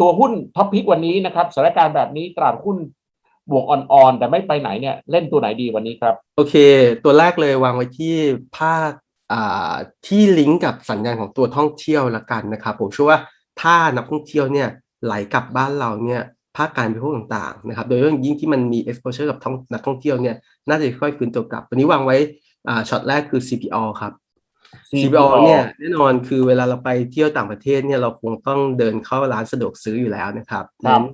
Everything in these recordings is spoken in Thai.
ตัวหุ้นท็อปพิกวันนี้นะครับสถานการณ์แบบนี้ตลาดหุ้นบวกอ่อนๆแต่ไม่ไปไหนเนี่ยเล่นตัวไหนดีวันนี้ครับ โอเค ตัวแรกเลยวางไว้ที่ภาคอ่าที่ลิงก์กับสัญญาณของตัวท่องเที่ยวละกันนะครับ ผมเชื่อว่าถ้านักท่องเที่ยวเนี่ยไหลกลับบ้านเราเนี่ยภาคการบริโภคต่างๆนะครับ โดยเฉพาะองยิ่งที่มันมี exposure กับท่องนักท่องเที่ยวเนี่ยน่าจะค่อยฟื้นตัวกลับวันนี้วางไว้อ่าช็อตแรกคือ CPO ครับ CPO เนี่ยแน่นอนคือเวลาเราไปเที่ยวต่างประเทศเนี่ยเราคงต้องเดินเข้าร้านสะดวกซื้ออยู่แล้วนะครับครับนั้น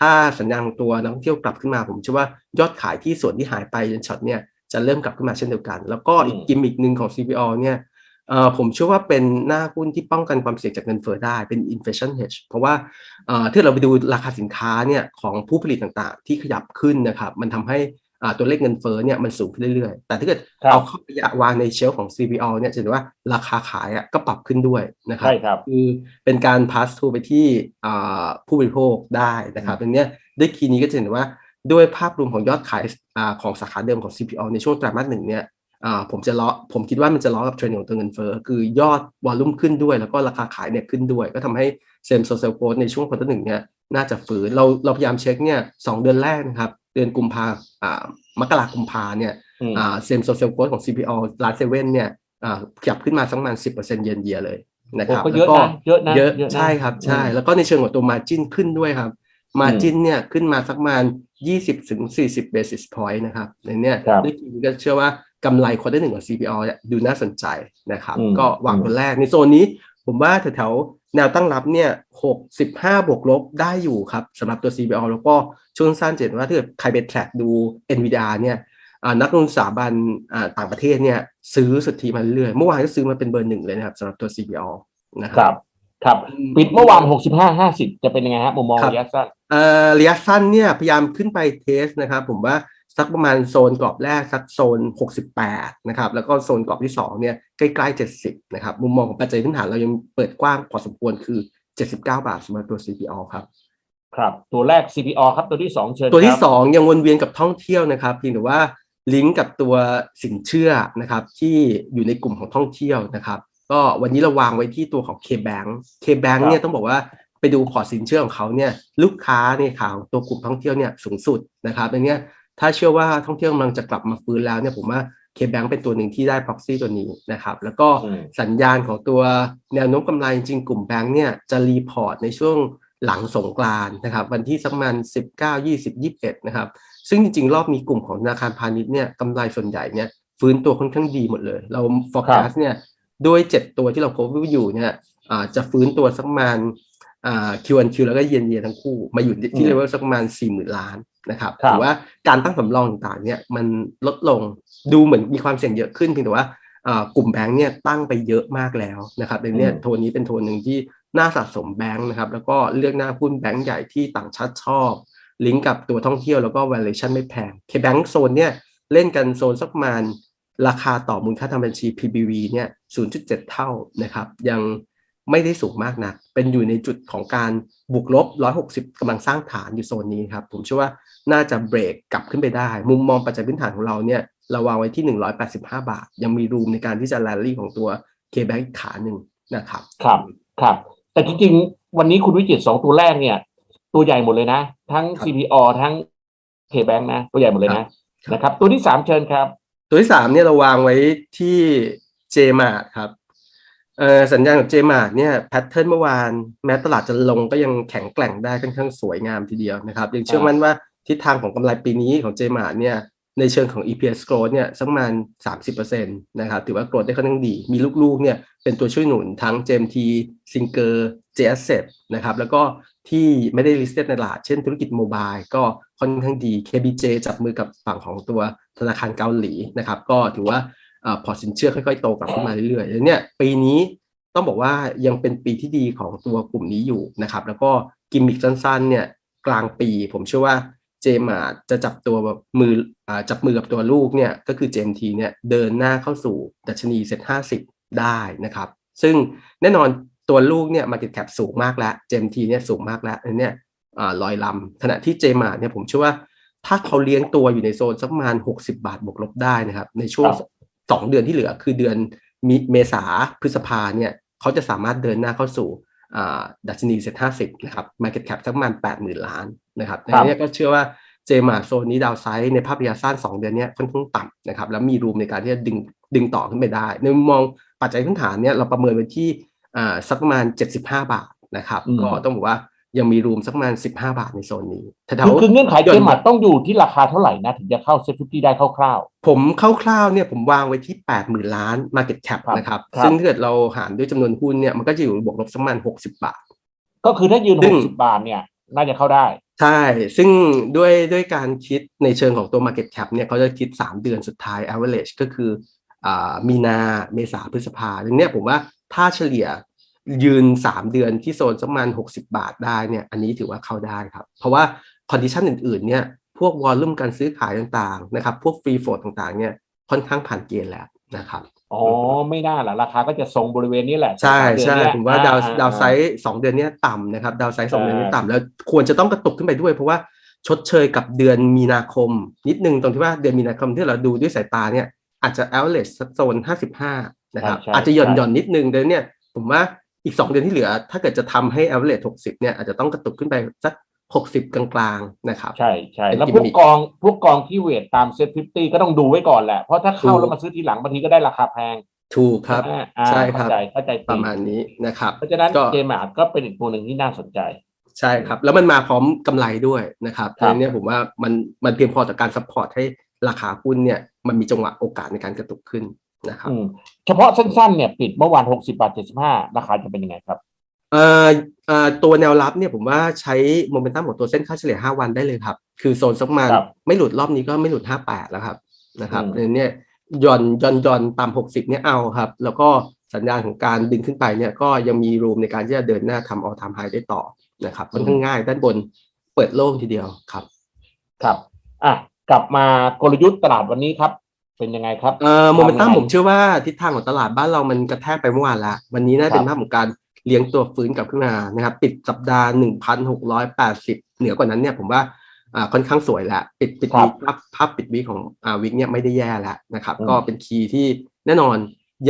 ถ้าสัญญาณของตัวนักท่องเที่ยวกลับขึ้นมาผมเชื่อว่ายอดขายที่ส่วนที่หายไปในช็อตเนี่ยจะเริ่มกลับขึ้นมาเช่นเดียวกัน แล้วก็อีกอืมกิมมิกหนึ่งของ CPO เนี่ยเอ่อผมเชื่อว่าเป็นหน้าหุ้นที่ป้องกันความเสี่ยงจากเงินเฟ้อได้เป็น inflation hedge เพราะว่าเอ่อถ้าเราไปดูราคาสินค้าเนี่ยของผู้ผลิตต่างๆ ที่ขยับขึ้นนะครับมันทำให้อ่า ตัวเลขเงินเฟ้อเนี่ยมันสูงขึ้นเรื่อยๆ แต่ถ้าเกิดครับเอาเข้าไปวางในเชลฟ์ของ CPO เนี่ยจะเห็นว่าราคาขายอะก็ปรับขึ้นด้วยนะครับใช่ครับคือเป็นการ pass through ไปที่อ่าผู้บริโภคได้นะครับอันเนี้ยด้วยคีย์นี้ก็จะเห็นว่าด้วยภาพรวมของยอดขายอ่าของสาขาเดิมของ CPO ในช่วงไตรมาสหนึ่งเนี่ยอ่าผมจะล้อผมคิดว่ามันจะล้อกับเทรนด์ของตัวเงินเฟ้อคือยอดวอลลุ่มขึ้นด้วย แล้วก็ราคาขายเนี่ยขึ้นด้วย ก็ทำให้เซมโซเซลโกในช่วงควอเตอร์หนึ่งเนี่ยน่าจะฝืนเราเราพยายามเช็คเนี่ยสองเดือนแรกนะครับ เดือนกุมภาอ่ามกราคมพาเนี่ยอืมอ่าเซมโซเชียลโกของ CPO ร้านเซเว่นเนี่ยอ่าขยับขึ้นมาสักประมาณ10%เยนเยียเลยนะครับโอ้ก็เยอะแล้วนะเยอะนะเยอะเยอะนะใช่ครับใช่อืมแล้วก็ในเชิงของตัว margin ขึ้นด้วยครับ margin เนี่ยขึ้นมาสักประมาณ20ถึง40 basis point นะครับในเนี้ยครับด้วยคีย์ก็เชื่อว่ากำไรควอเตอร์หนึ่งของ CPO เนี่ยดูน่าสนใจนะครับอืมก็วางตัวแรกในโซนนี้ผมว่าแถวๆ แนวตั้งรับเนี่ย65บวกลบได้อยู่ครับสำหรับตัว CPO แล้วก็ช่วงสั้นเจ็ดว่าถ้าเกิดใครไปแทร็กดู NVIDIA เนี่ยอ่านักลงทุนสถาบันอ่าต่างประเทศเนี่ยซื้อสุทธิมาเรื่อยๆเมื่อวานก็ซื้อมาเป็นเบอร์หนึ่งเลยนะครับสำหรับตัว CPO นะคครัรับบครับปิดเมื่อวานหกสิบห้าห้าสิบจะเป็นยังไงฮะมุมมองครับระยะสั้นเอ่อระยะสั้นเนี่ยพยายามขึ้นไปเทสนะครับ ผมว่า สักประมาณโซนกรอบแรกสักโซน 68 นะครับแล้วก็โซนกรอบที่2เนี่ยใกล้ๆ 70 นะครับมุมมองของปัจจัยพื้นฐานเรายังเปิดกว้างพอสมควรคือ 79 บาทสำหรับตัว CPO ครับครับตัวแรก CPO ครับตัวที่สองเชิญตัวที่ครับสองยังวนเวียนกับท่องเที่ยวนะครับเพียงแต่ว่าลิงก์กับตัวสินเชื่อนะครับที่อยู่ในกลุ่มของท่องเที่ยวนะครับก็วันนี้เราวางไว้ที่ตัวของ K-Bank K-Bank เนี่ยต้องบอกว่าไปดูพอร์ตสินเชื่อของเขาเนี่ยลูกค้าในข่าวตัวกลุ่มท่องเที่ยวเนี่ยสูงสุดนะครับอันเนี้ย ถ้าเชื่อว่าท่องเที่ยวกำลังจะกลับมาฟื้นแล้วเนี่ยผมว่า K-Bank เป็นตัวหนึ่งที่ได้ proxy ตัวนี้นะครับ แล้วก็อืมสัญญาณของตัวแนวโน้มกำไรจริงๆกลุ่มแบงก์เนี่ยจะรีพอร์ตในช่วงหลังสงกรานต์นะครับ วันที่สักประมาณ19 20 21 นะครับ ซึ่งจริงๆ รอบมีกลุ่มของธนาคารพาณิชย์เนี่ยกำไรส่วนใหญ่เนี่ยฟื้นตัวค่อนข้างดีหมดเลย เรา forecast เนี่ยด้วย 7 ตัวที่เรา cover อยู่เนี่ยอ่าจะฟื้นตัวสักประมาณ อ่า Q1Q แล้วก็เย็นเยทั้งคู่มาอยู่ที่เลเวลสักประมาณ40,000ล้านนะครับครับถือว่าการตั้งสำรองต่างๆเนี่ยมันลดลงดูเหมือนมีความเสี่ยงเยอะขึ้นเพียงแต่ว่าอ่ากลุ่มแบงค์เนี่ยตั้งไปเยอะมากแล้วนะครับในเนี้ยอืมโทนนี้เป็นโทนหนึ่งที่น่าสะสมแบงค์นะครับแล้วก็เลือกหน้าหุ้นแบงค์ใหญ่ที่ต่างชาติชอบ ลิงก์กับตัวท่องเที่ยวแล้วก็ valuation ไม่แพงเคแบงค์โซนเนี่ยเล่นกันโซนสักประมาณราคาต่อมูลค่าทางบัญชี PBV เนี่ย 0.7 เท่านะครับ ยัง ไม่ได้สูงมากนะเป็นอยู่ในจุดของการบวกลบ 160กำลังสร้างฐานอยู่โซนนี้ครับ ผมเชื่อว่าน่าจะเบรกกลับขึ้นไปได้ มุมมองปัจจัยพื้นฐานของเราเนี่ยเราวางไว้ที่ 185 บาท ยังมีรูมในการที่จะแรลลี่ของตัว K-Bank อีกขาหนึ่งนะครับ ครับ ครับ แต่จริงๆ วันนี้คุณวิจิตรสองตัวแรกเนี่ย ตัวใหญ่หมดเลยนะ ทั้งครับ CPO ทั้ง K-Bank นะ ตัวใหญ่หมดเลยครันะบนะครับ ตัวที่สามเชิญครับ ตัวที่สามเนี่ยเราวางไว้ที่ JMart ครับ เออสัญญาณของ JMart เนี่ยแพทเทิร์นเมื่อวานแม้ตลาดจะลงก็ยังแข็งแกร่งได้ค่อนข้างสวยงามทีเดียวนะครับยังเชื่อมั่นว่าทิศทางของกำไรปีนี้ของ JMart เนี่ยในเชิงของ EPS growth เนี่ยสักประมาณ 30%นะครับถือว่า growth ได้ค่อนข้างดี มีลูกๆเนี่ยเป็นตัวช่วยหนุนทั้ง JMT Singer JAsset นะครับแล้วก็ที่ไม่ได้ listed ในตลาด เช่นธุรกิจโมบายก็ค่อนข้างดี KBJ จับมือกับฝั่งของตัวธนาคารเกาหลีนะครับก็ถือว่า พอสินเชื่อค่อยๆโตกลับขึ้นมาเรื่อยๆแล้วเนี่ยปีนี้ต้องบอกว่ายังเป็นปีที่ดีของตัวกลุ่มนี้อยู่นะครับ แล้วก็กิมมิคสั้นๆ เนี่ยกลางปีผมเชื่อว่าเจมาจะจับตัวมืออจับมือกับตัวลูกเนี่ยก็คือ JMT เนี่ยเดินหน้าเข้าสู่ดัชนีเซ็ต50ได้นะครับ ซึ่งแน่นอนตัวลูกเนี่ย market cap สูงมากแล้ว JMT เนี่ยสูงมากแล้วอันเนี้ยลอยลำขณะที่ JMart เนี่ยผมเชื่อว่าถ้าเขาเลี้ยงตัวอยู่ในโซนสักประมาณ 60 บาทบวกลบได้นะครับ ในช่วง ครับ2เดือนที่เหลือคือเดือนมิเมษาพฤษภาเนี่ยเขาจะสามารถเดินหน้าเข้าสู่อ่าดัชนีเซ็ตห้าสิบนะครับ Market Cap สักประมาณแปดหมื่นล้านนะครับในครับนี้ก็เชื่อว่าเจมาโซนนี้ดาวไซด์ในภาพระยะสั้น2เดือนเนี้ยค่อนข้างต่ำนะครับ แล้วมีรูมในการที่จะดึงดึงต่อขึ้นไปได้ ในมุมมองปัจจัยพื้นฐานเนี่ยเราประเมินไว้ที่อ่าสักประมาณ 75 บาทนะครับอืมก็ต้องบอกว่า ยังมีรูมสักประมาณ15บาทในโซนนี้แถคือวๆคือเงื่อนไขหย่เจมาร์ต้องอยู่ที่ราคาเท่าไหร่นะ ถึงจะเข้าเซ็ตฟิฟตี้ได้คร่าวผมคร่าวๆเนี่ยผมวางไว้ที่80,000ล้าน Market Cap ครับนะครับครับ ซึ่งถ้าเกิดเราหารด้วยจำนวนหุ้นเนี่ยมันก็จะอยู่บวกลบสักประมาณ60บาทๆก็คือถ้ายืนซึ่หงกสิบบาทเนี่ยน่าจะเข้าได้ ใช่ ซึ่งด้วยด้วยการคิดในเชิงของตัว Market Cap เนี่ยเขาจะคิด 3 เดือนสุดท้าย average ก็คืออ่ามีนาเมษาพฤษภาดังเนี้ยผมว่าถ้าเฉลี่ย ยืน 3 เดือนที่โซนสักประมาณ60 บาทได้เนี่ยอันนี้ถือว่าเข้าได้ครับ เพราะว่า condition อื่นๆเนี่ยพวกวอลลุ่มการซื้อขายต่างๆนะครับพวกฟรีโฟดต่างๆเนี่ยค่อนข้างผ่านเกณฑ์แล้วนะครับอ๋อไม่น่าล่ะราคาก็จะทรงบริเวณนี้แหละใช่สามเดือนใช่เนี้ยผมว่าดาวอ่ดาวไซส์สองเดือนเนี้ยต่ำนะครับดาวไซส์สองใช่เดือนนี้ต่ำแล้วควรจะต้องกระตุกขึ้นไปด้วย เพราะว่าชดเชยกับเดือนมีนาคม นิดนึงตรงที่ว่าเดือนมีนาคมที่เราดูด้วยสายตาเนี่ยอาจจะ average สักโซน55นะครับใช่อาจจะหย่อนใช่หย่อนนิดนึงเดือนเนี่ยผมว่า อีก2เดือนที่เหลือ ถ้าเกิดจะทำให้ average 60เนี่ยอาจจะต้องกระตุกขึ้นไปสัก60กลางๆนะครับ ใช่ใช่เป็นแล้วกิมพวกมิคกองพวกกองที่เวทตามเซ็ตฟิฟตี้ก็ต้องดูไว้ก่อนแหละ เพราะถ้าเข้าถูกแล้วมาซื้อทีหลังบางทีก็ได้ราคาแพงถูกครับอ่าอ่าใช่ครับเข้าใจเข้าใจประมาณนี้นะครับ เพราะฉะนั้นก็เจมาร์ก็เป็นอีกตัวหนึ่งที่น่าสนใจ ใช่ครับ แล้วมันมาพร้อมกำไรด้วยนะครับครับดังนั้นเนี่ยผมว่ามันมันเพียงพอต่อการซัพพอร์ตให้ราคาหุ้นเนี่ยมันมีจังหวะโอกาสในการกระตุกขึ้น นะครับอืมเฉพาะสั้นๆเนี่ยปิดเมื่อวานหกสิบาทเจ็ดสิบห้าราคาจะเป็นยังไงครับ เอ่อเอ่อตัวแนวรับเนี่ยผมว่าใช้โมเมนตัมของตัวเส้นค่าเฉลี่ย 5 วันได้เลยครับ คือโซนสักประมาณครับไม่หลุดรอบนี้ก็ไม่หลุด 58 แล้วครับนะครับอืมดังนั้นเนี่ยย่อนย่อนย่อนตาม60 เนี่ยเอาครับ แล้วก็สัญญาณของการดึงขึ้นไปเนี่ยก็ยังมีรูมในการที่จะเดินหน้าทำ all time high ได้ต่อนะครับค่อนข้างง่ายด้านบนเปิดโล่งทีเดียวครับ ครับ อะ กลับมากลยุทธ์ตลาดวันนี้ครับ เป็นยังไงครับเอ่อโมเมนตัมทำไงผมเชื่อว่าทิศทางของตลาดบ้านเรามันกระแทกไปเมื่อวานแล้ววันนี้น่าครับเป็นภาพของการเลี้ยงตัวฟื้นกลับขึ้นมานะครับ ปิดสัปดาห์ 1,680 เหนือกว่านั้นเนี่ยผมว่าอ่าค่อนข้างสวยแล้วปิดปิดครับวีคภาพภาพปิดวีคของอ่าวิกเนี่ยไม่ได้แย่แล้วนะครับอืมก็เป็นคีย์ที่แน่นอน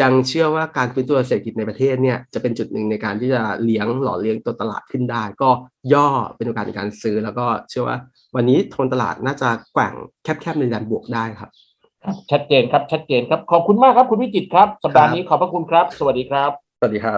ยังเชื่อว่าการฟื้นตัวเศรษฐกิจในประเทศเนี่ยจะเป็นจุดหนึ่งในการที่จะเลี้ยงหล่อเลี้ยงตัวตลาดขึ้นได้ ก็ย่อเป็นโอกาสในการซื้อ แล้วก็เชื่อว่าวันนี้โทนตลาดน่าจะแกว่งแคบๆในแดนบวกได้ครับครับ ชัดเจนครับชัดเจนครับ ขอบคุณมากครับคุณวิจิตรครับ สัปดาห์นี้ขอบพระคุณครับ สวัสดีครับ สวัสดีครับ